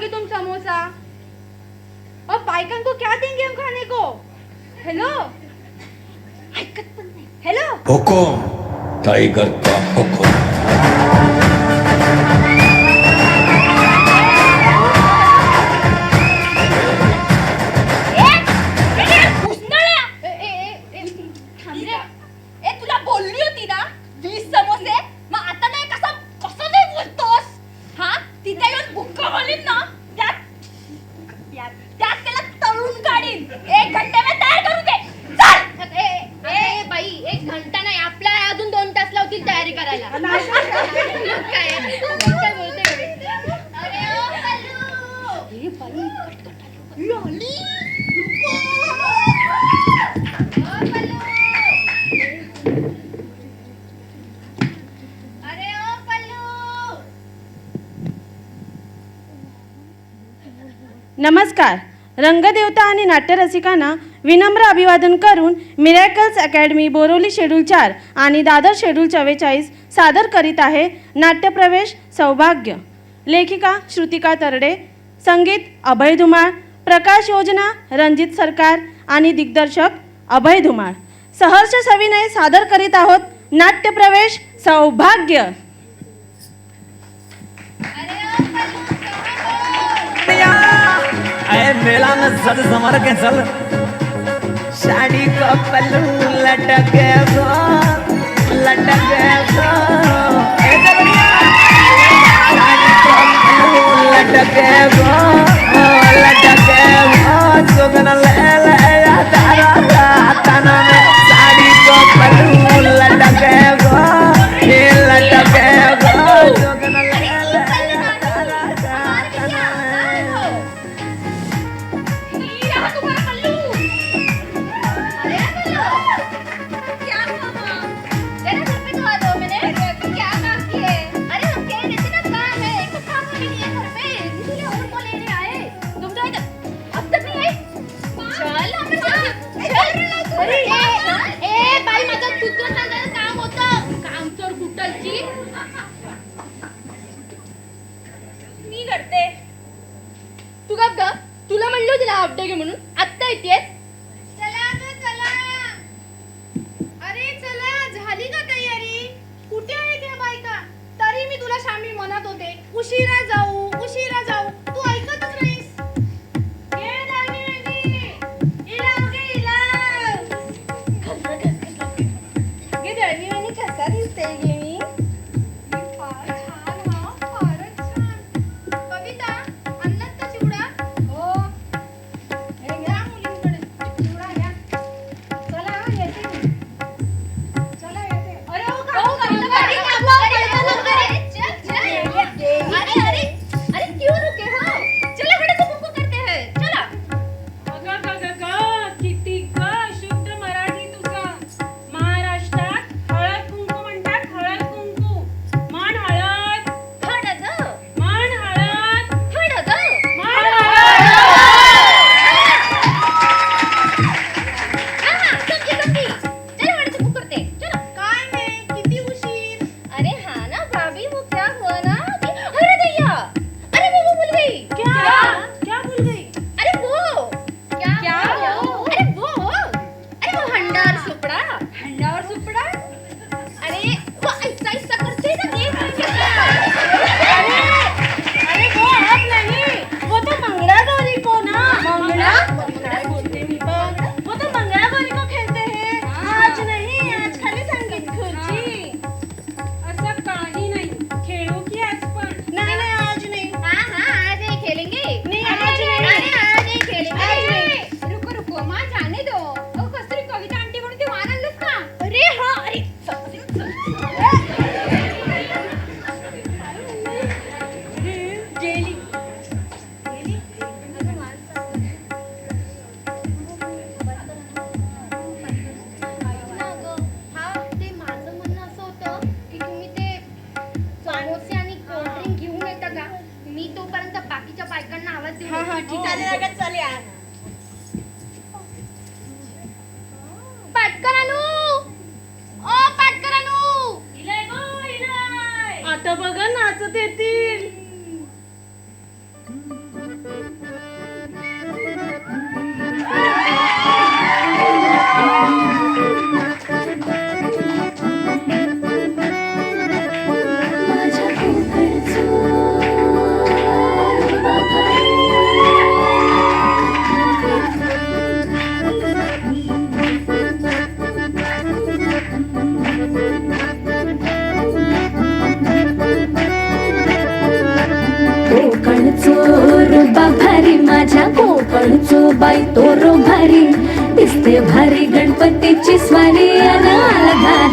खाओगे तुम समोसा? और पायकन को क्या देंगे हम खाने को? हेलो हेलो हुकुम टाइगर का हुकुम। नमस्कार. रंगदेवता आणि नाट्यरसिकांना विनम्र अभिवादन करून मिरॅकल्स अकॅडमी बोरोली शेड्यूल चार आणि दादर शेड्यूल चव्वेचाळीस सादर करीत आहे नाट्यप्रवेश सौभाग्य. लेखिका श्रुतिका तरडे संगीत अभय धुमाळ प्रकाश योजना रणजित सरकार आणि दिग्दर्शक अभय धुमाळ. सहर्ष सविनय सादर करीत आहोत नाट्यप्रवेश सौभाग्य. मेला न सज समर के चल साड़ी को पल्लू लटक गो लटक गो साड़ी को पल्लू लटक गो लटक गो सुगन ले ले तारा तू गप ग तुला म्हणलं तिला हाफ डे घे म्हणून. आत्ता येतेस? चला आता चला. अरे चला. झाली का तयारी? कुठे आहे ह्या बायका? तरी मी तुला शामी म्हणत होते. उशिरा जाऊ.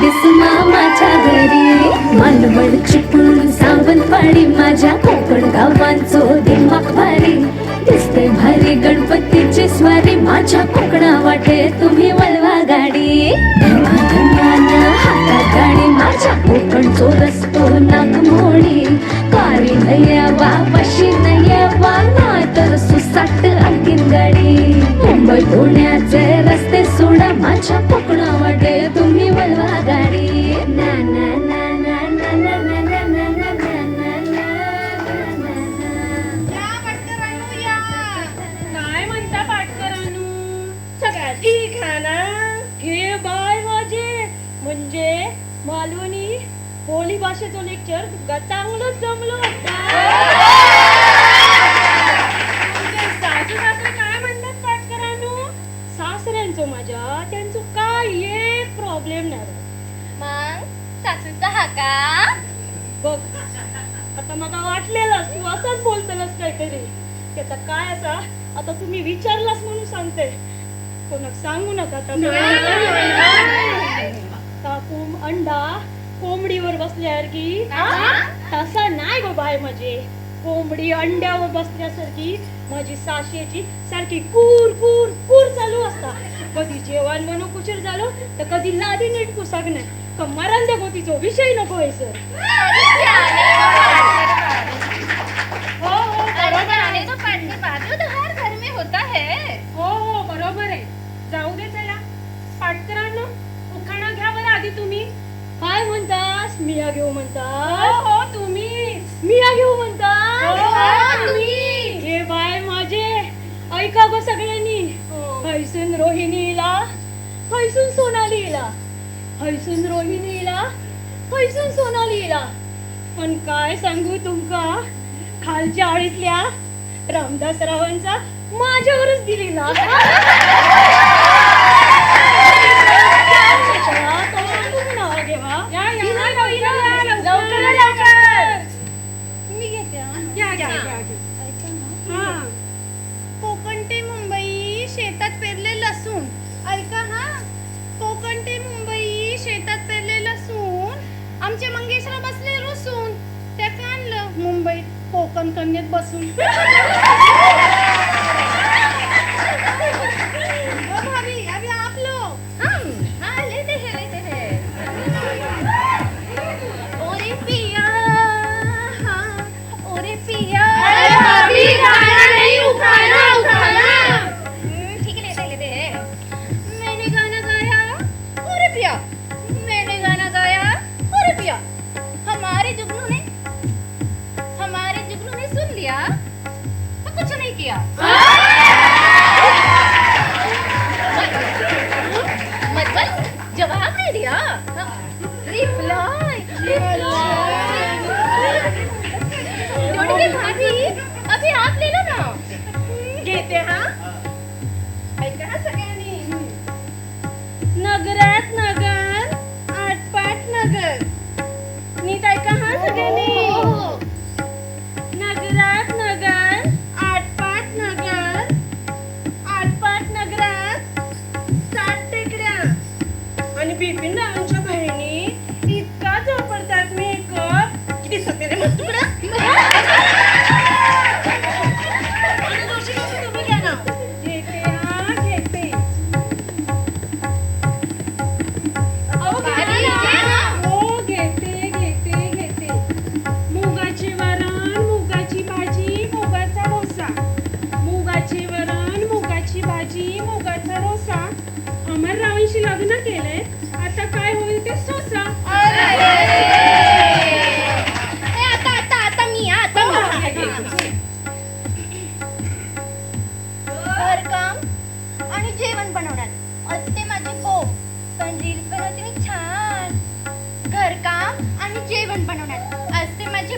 दिसमा माझ्या घरी. मालवण चिपळूण सावंतवाडी माझ्या कोकण गावांचो दिमाग भारी. दिसते भारी गणपतीची स्वारी माझ्या कोकणा वाटे तुम्ही वळवा गाडी. मालवणी होळी भाषेचं लेक्चर गटाहूनच जमलो. सासू सासरे काय म्हणतात पाटकरांनो? सासऱ्यांचं माझ्या त्यांचं काय एक प्रॉब्लेम नाही. मग सासूचा हा का? बघ आता मला वाटलेलं तू असंच बोलतलंस काहीतरी. त्याचा काय असा? आता तुम्ही विचारलास म्हणून सांगते. कोणाक सांगू नका अंडा कोंबडीवर बसल्यासारखी. तसा नाही गो बाय म्हणजे कोंबडी अंड्यावर बसल्यासारखी माझी साशेची सारखी कूर कूर कूर चालू असता. कधी जेवण म्हणून कुशीर झालो तर कधी लादी नीट कुसाक नाही मरण देखो तिचो विषय नको आहे सर. मिया घेऊ म्हणतात. हो, हो तुम्ही. मिया घेऊ म्हणतात. हो, हो, हे बाय माझे. ऐका ग सगळ्यांनी. हैसून रोहिणीला. हैसून सोनालीला. हैसून रोहिणीला. हैसून सोनालीला. पण काय सांगू तुमका? खालच्या आळीतल्या रामदास रावांचा माझ्यावरच दिलेला. पण कन्येत बसून. dia. ¿Tú crees? बनवणार. असते माझी ओ पण रील बनवते मी छान. घरकाम आणि जेवण बनवणार. असते माझी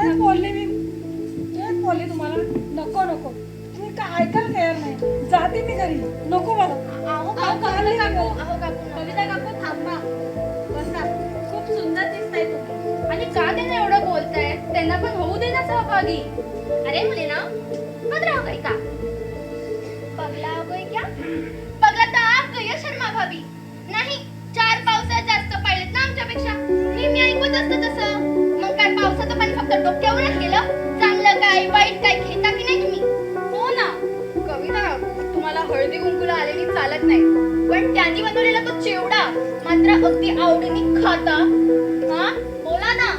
तेच बोलले मी. तेच बोलले तुम्हाला. नको नको. तुम्ही काय ऐकायला तयार नाही. जाते मी घरी. नको मला. अहो काकू अहो काकू अहो काकू. कविता काकू थांबा. बसा. खूप सुंदर दिसताय तुम्ही. आणि का त्यांना एवढं बोलताय? त्यांना पण होऊ दे ना सहभागी. अरे मुलीना पगला हो गई का. पगला हो गई क्या? पगला आप गई शर्मा भाभी. नाही चार पावसात जास्त पाहिलेत ना आमच्यापेक्षा. नेहमी ऐकत असतं तसं. पावसाचं फक्त डोक्यावरच गेलं? चांगलं काय? वाईट काय? घेता की नाही तुम्ही? हो ना. कविता तुम्हाला हळदी कुंकूला आलेली चालत नाही. पण त्यांनी बनवलेला तो चिवडा मात्र अगदी आवडीने खाता. हा? बोला ना.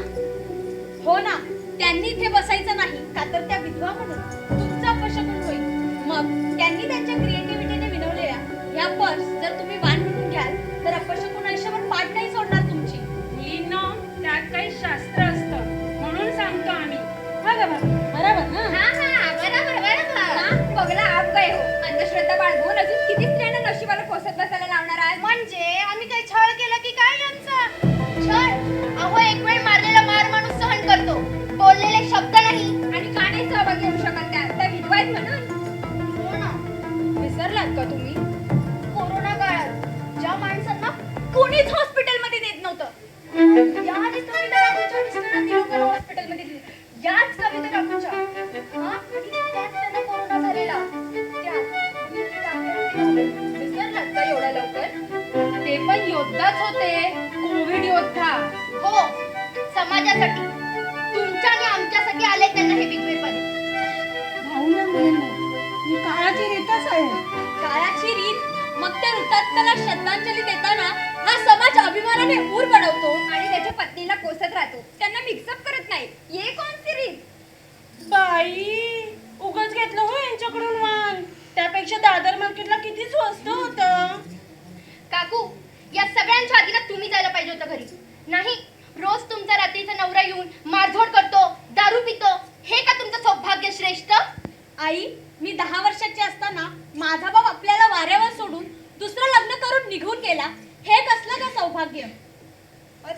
हो ना. त्यांनी इथे बसायचं नाही का तर त्या विधवा म्हणून तुमचा अपशकन होईल. मग त्यांनी त्यांच्या क्रिएटिव्हिटीने विनवलेल्या या पर्स जर तुम्ही वाण म्हणून घ्याल तर अपशकून आयुष्यभर पाठ नाही सोडणार तुमची. मुलींना त्यात काही शास्त्र बरोबर ना? हा हा बरोबर बरोबर. हा, बघला आप गए हो? अंधश्रद्धा बाळगून अजून किती स्त्रियांना नशिबाला कोसत बसायला लावणार आहात म्हणजे? आम्ही काही छळ केला की काय यांचा छळ? अहो एक वेळ मग त्या हुतात्म्याला श्रद्धांजली देताना हा समाज अभिमानाने ऊर बनवतो आणि त्याच्या पत्नीला कोसत राहतो. त्यांना मिक्सअप करत नाही. ये कोणती रीत बाई उगाच घेतलं हो यांच्याकडून वाण त्यापेक्षा दादर मार्केटला किती स्वस्त होतं. काकू या सगळ्यांच्या आधी ना तुम्ही जायला पाहिजे होतं घरी. नाही रोज तुमचा रात्रीचा नवरा येऊन मारझोड करतो दारू पितो. हे का तुमचं सौभाग्य श्रेष्ठ? आई मी दहा वर्षाची असताना माझा बाप आपल्याला वाऱ्यावर सोडून दुसरं लग्न करून निघून गेला. हे कसलं का सौभाग्य?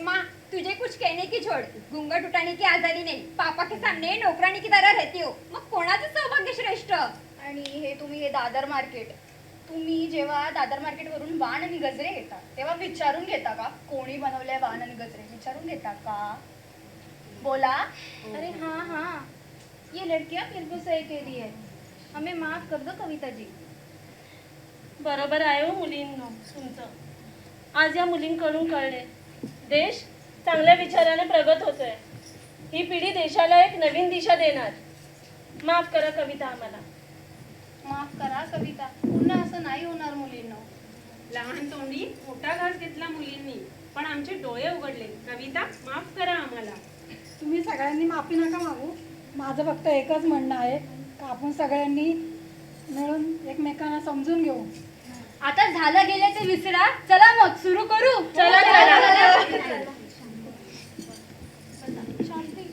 मा तुझे कुछ कहने की छोड़ घूंघट उठाने की आजादी नाही? पापा के सामने नोकरानी की तरह रहती हो? मग कोणाचं सौभाग्य श्रेष्ठ? आणि हे तुम्ही हे दादर मार्केट. तुम्ही जेव्हा दादर मार्केटवरून वाण आणि गजरे घेता तेव्हा विचारून घेता का? कोणी बनवलंय वाण आणि गजरे? विचारून घेता का? बोला. अरे हाँ हाँ. ये लड़कियां बिल्कुल सही कह रही है हमें माफ कर दो कविता जी बरोबर आहे हो मुलींनो तुमचं. आज या मुलींकडून कळले. देश चांगल्या विचाराने प्रगत होतोय. ही पिढी देशाला एक नवीन दिशा देणार. माफ करा कविता आम्हाला. माफ करा कविता. पुन्हा असं नाही होणार मुलींना. लहान तोंडी मोठा घास घेतला मुलींनी पण आमचे डोळे उघडले. कविता माफ करा आम्हाला. तुम्ही सगळ्यांनी माफी नका मागू. माझं फक्त एकच म्हणणं आहे का? आपण सगळ्यांनी मिळून एकमेकांना समजून घेऊ. आता झालं गेलं ते विसरा. चला मग सुरू करू? चला चला. शांती